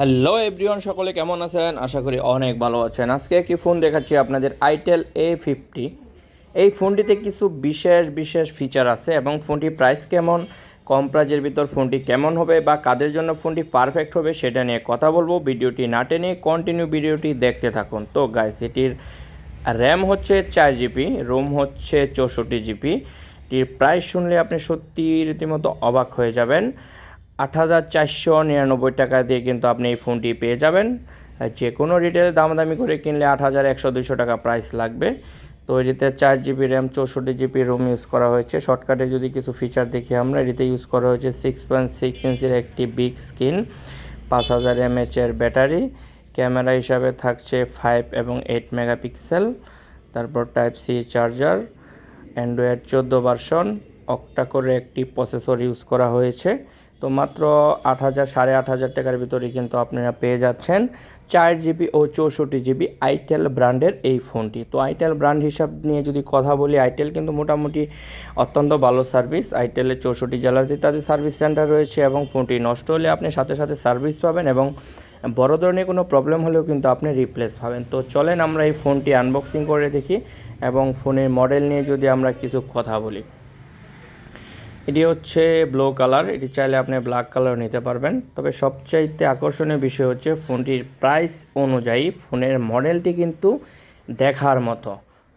Hello everyone, সকলে কেমন আছেন? আশা করি অনেক ভালো আছেন। আজকে একটি ফোন দেখাচ্ছি আপনাদের আইটেল এ ফিফটি এই ফোনটিতে কিছু বিশেষ বিশেষ ফিচার আছে এবং ফোনটির প্রাইস কেমন, কম প্রাইজের ভিতর ফোনটি কেমন হবে বা কাদের জন্য ফোনটি পারফেক্ট হবে সেটা নিয়ে কথা বলব। ভিডিওটি না টেনে কন্টিনিউ ভিডিওটি দেখতে থাকুন। তো গাইস এটির র্যাম হচ্ছে চার জিবি রোম হচ্ছে চৌষট্টি জিবি এটির প্রাইস শুনলে আপনি সত্যি রীতিমতো অবাক হয়ে যাবেন। আট হাজার চারশো নিরানব্বই টাকা দিয়ে কিন্তু আপনি এই ফোনটি পেয়ে যাবেন। যে কোনো রিটেলে দামাদামি করে কিনলে আট হাজার একশো দুশো টাকা প্রাইস লাগবে। তো এটিতে চার জিবি র্যাম চৌষট্টি জিবি রোম ইউজ করা হয়েছে। শর্টকাটে যদি কিছু ফিচার দেখি আমরা, এটিতে ইউজ করা হয়েছে সিক্স পয়েন্ট সিক্স ইঞ্চির একটি বিগ স্ক্রিন পাঁচ হাজার এমএচের ব্যাটারি ক্যামেরা হিসাবে থাকছে ফাইভ এবং এইট মেগাপিক্সেল তারপর টাইপ সি চার্জার অ্যান্ড্রয়েড চোদ্দ ভার্সন অক্টা করে একটি প্রসেসর ইউজ করা হয়েছে। তো মাত্র আট হাজার, সাড়ে আট হাজার টাকার ভিতরে কিন্তু আপনারা পেয়ে যাচ্ছেন চার জিবি ও চৌষট্টি জিবি আইটেল ব্র্যান্ডের এই ফোনটি। তো আইটেল ব্র্যান্ড হিসাব নিয়ে যদি কথা বলি, আইটেল কিন্তু মোটামুটি অত্যন্ত ভালো সার্ভিস। আইটেলের চৌষট্টি জেলাতে তাদের সার্ভিস সেন্টার রয়েছে এবং ফোনটি নষ্ট হলে আপনি সাথে সাথে সার্ভিস পাবেন এবং বড় ধরনের কোনো প্রবলেম হলেও কিন্তু আপনি রিপ্লেস পাবেন। তো চলেন আমরা এই ফোনটি আনবক্সিং করে দেখি এবং ফোনের মডেল নিয়ে যদি আমরা কিছু কথা বলি। এটি হচ্ছে ব্লু কালার এটি চাইলে আপনি ব্ল্যাক কালার নিতে পারবেন। তবে সবচাইতে আকর্ষণীয় বিষয় হচ্ছে ফোনটির প্রাইস অনুযায়ী ফোনের মডেলটি কিন্তু দেখার মতো।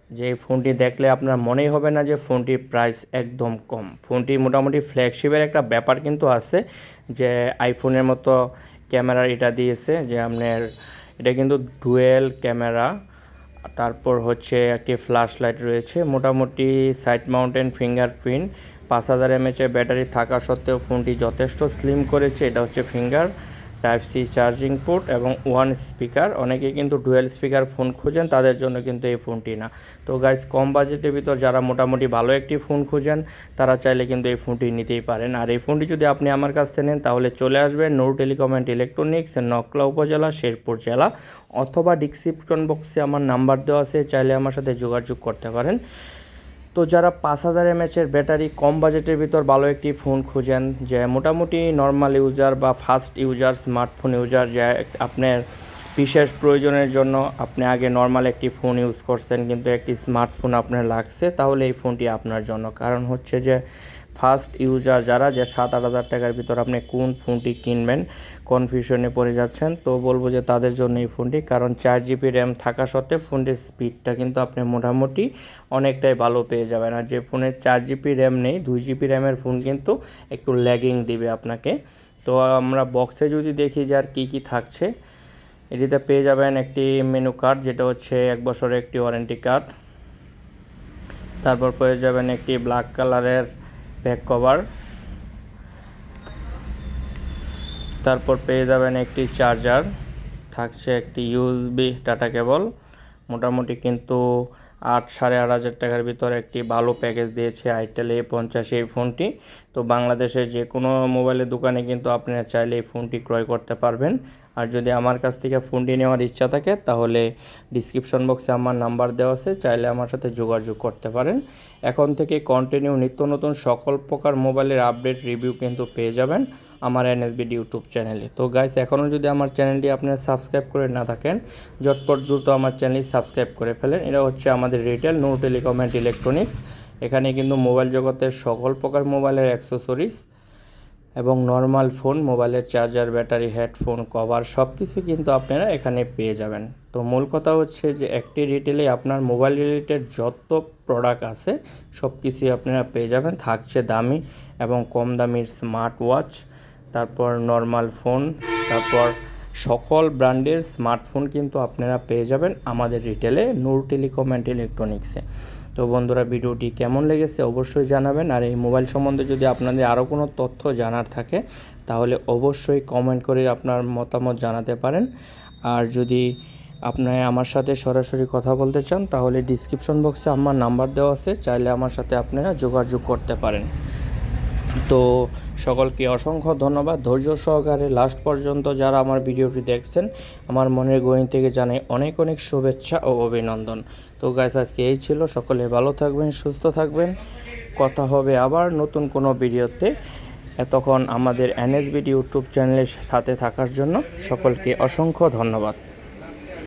যে ফোনটি দেখলে আপনার মনেই হবে না যে ফোনটির প্রাইস একদম কম। ফোনটি মোটামুটি ফ্ল্যাগশিপের একটা ব্যাপার কিন্তু আছে যে আইফোনের মতো ক্যামেরা এটা দিয়েছে যে আপনার, এটা কিন্তু ডুয়েল ক্যামেরা তারপর হচ্ছে একটি ফ্ল্যাশ লাইট রয়েছে, মোটামুটি সাইড মাউন্টেন ফিঙ্গারপ্রিন্ট পাঁচ হাজার এমএচের ব্যাটারি থাকা সত্ত্বেও ফোনটি যথেষ্ট স্লিম করেছে, এটা হচ্ছে finger type C charging port এবং ওয়ান স্পিকার। অনেকে কিন্তু ডুয়েল স্পিকার ফোন খুঁজেন, তাদের জন্য কিন্তু এই ফোনটি না। তো গাইজ কম বাজেটের ভিতর যারা মোটামুটি ভালো একটি ফোন খুঁজেন, তারা চাইলে কিন্তু এই ফোনটি নিতেই পারেন। আর এই ফোনটি যদি আপনি আমার কাছ থেকে নেন, তাহলে চলে আসবেন নৌ টেলিকম অ্যান্ড ইলেকট্রনিক্স, নকলা উপজেলা, শেরপুর জেলা, অথবা ডিসক্রিপশন বক্সে আমার নাম্বার দেওয়া আছে, চাইলে আমার সাথে যোগাযোগ করতে পারেন। তো যারা পাঁচ হাজার এমএচের ব্যাটারি কম বাজেটের ভিতর ভালো একটি ফোন খুঁজেন, যে মোটামুটি নর্মাল ইউজার বা ফাস্ট ইউজার স্মার্টফোন ইউজার যে আপনার বিশেষ প্রয়োজনের জন্য আপনি আগে নর্মাল একটি ফোন ইউজ করছেন, কিন্তু একটি স্মার্টফোন আপনার লাগছে, তাহলে এই ফোনটি আপনার জন্য। কারণ হচ্ছে যে ফার্স্ট ইউজার যারা, যে সাত আট হাজার টাকার ভিতর আপনি কোন ফোনটি কিনবেন কনফিউশনে পড়ে যাচ্ছেন। তো বলব যে তাদের জন্য এই ফোনটি, কারণ চার জিবি র্যাম থাকা সত্ত্বেও ফোনটির স্পিডটা কিন্তু আপনি মোটামুটি অনেকটাই ভালো পেয়ে যাবেন। আর যে ফোনের চার জিবি র্যাম নেই, দুই জিবি র্যামের ফোন কিন্তু একটু ল্যাগিং দিবে আপনাকে। তো আমরা বক্সে যদি দেখি যে আর কী কী থাকছে, এটিতে পেয়ে যাবেন একটি মেনু কার্ড যেটা হচ্ছে এক বছরের একটি ওয়ারেন্টি কার্ড তারপর পেয়ে যাবেন একটি ব্ল্যাক কালারের ব্যাক কভার তারপর পেয়ে যাবেন একটি চার্জার থাকছে একটি ইউএসবি ডাটা কেবল মোটামুটি কিন্তু আট সাড়ে আট হাজার টাকার ভিতরে একটি ভালো প্যাকেজ দিয়েছে আইটেল এ পঞ্চাশ এই ফোনটি। তো বাংলাদেশের যে কোনো মোবাইলের দোকানে কিন্তু আপনারা চাইলে এই ফোনটি ক্রয় করতে পারবেন। আর যদি আমার কাছ থেকে ফোনটি নেওয়ার ইচ্ছা থাকে, তাহলে ডিসক্রিপশন বক্সে আমার নাম্বার দেওয়া আছে, চাইলে আমার সাথে যোগাযোগ করতে পারেন। এখন থেকে কন্টিনিউ নিত্য নতুন সকল প্রকার মোবাইলের আপডেট রিভিউ কিন্তু পেয়ে যাবেন। আমার এনএসবি ইউটিউব চ্যানেলে তো গাইস এখনও যদি আমার চ্যানেলটি আপনারা সাবস্ক্রাইব করে না থাকেন, ঝটপট দ্রুত আমার চ্যানেলটি সাবস্ক্রাইব করে ফেলেন। এটা হচ্ছে আমাদের retail no telecom and electronics এখানে কিন্তু মোবাইল জগতের সকল প্রকার মোবাইলের অ্যাক্সেসরিজ এবং নর্মাল ফোন মোবাইলের চার্জার ব্যাটারি হেডফোন কভার সব কিছু কিন্তু আপনারা এখানে পেয়ে যাবেন। তো মূল কথা হচ্ছে যে একটি রিটেলে আপনার মোবাইল রিলেটেড যত প্রোডাক্ট আছে সব কিছুই আপনারা পেয়ে যাবেন। থাকছে দামি এবং কম দামির স্মার্ট ওয়াচ তারপর নর্মাল ফোন তারপর সকল ব্র্যান্ডের স্মার্টফোন কিন্তু আপনারা পেয়ে যাবেন আমাদের রিটেলে নূর টেলিকম অ্যান্ড ইলেকট্রনিক্সে তো বন্ধুরা, ভিডিওটি কেমন লেগেছে অবশ্যই জানাবেন। আর এই মোবাইল সম্বন্ধে যদি আপনাদের আরও কোনো তথ্য জানার থাকে, তাহলে অবশ্যই কমেন্ট করে আপনার মতামত জানাতে পারেন। আর যদি আপনার আমার সাথে সরাসরি কথা বলতে চান, তাহলে ডিসক্রিপশন বক্সে আমার নাম্বার দেওয়া আছে। চাইলে আমার সাথে আপনারা যোগাযোগ করতে পারেন। তো সকলকে অসংখ্য ধন্যবাদ। ধৈর্য সহকারে লাস্ট পর্যন্ত যারা আমার ভিডিওটি দেখছেন, আমার মনের গোয়িং থেকে জানাই অনেক অনেক শুভেচ্ছা ও অভিনন্দন। তো গাইস আজকে এই ছিল। সকলে ভালো থাকবেন, সুস্থ থাকবেন। কথা হবে আবার নতুন কোনো ভিডিওতে। এতক্ষণ আমাদের এনএসবিডি ইউটিউব চ্যানেলের সাথে থাকার জন্য সকলকে অসংখ্য ধন্যবাদ।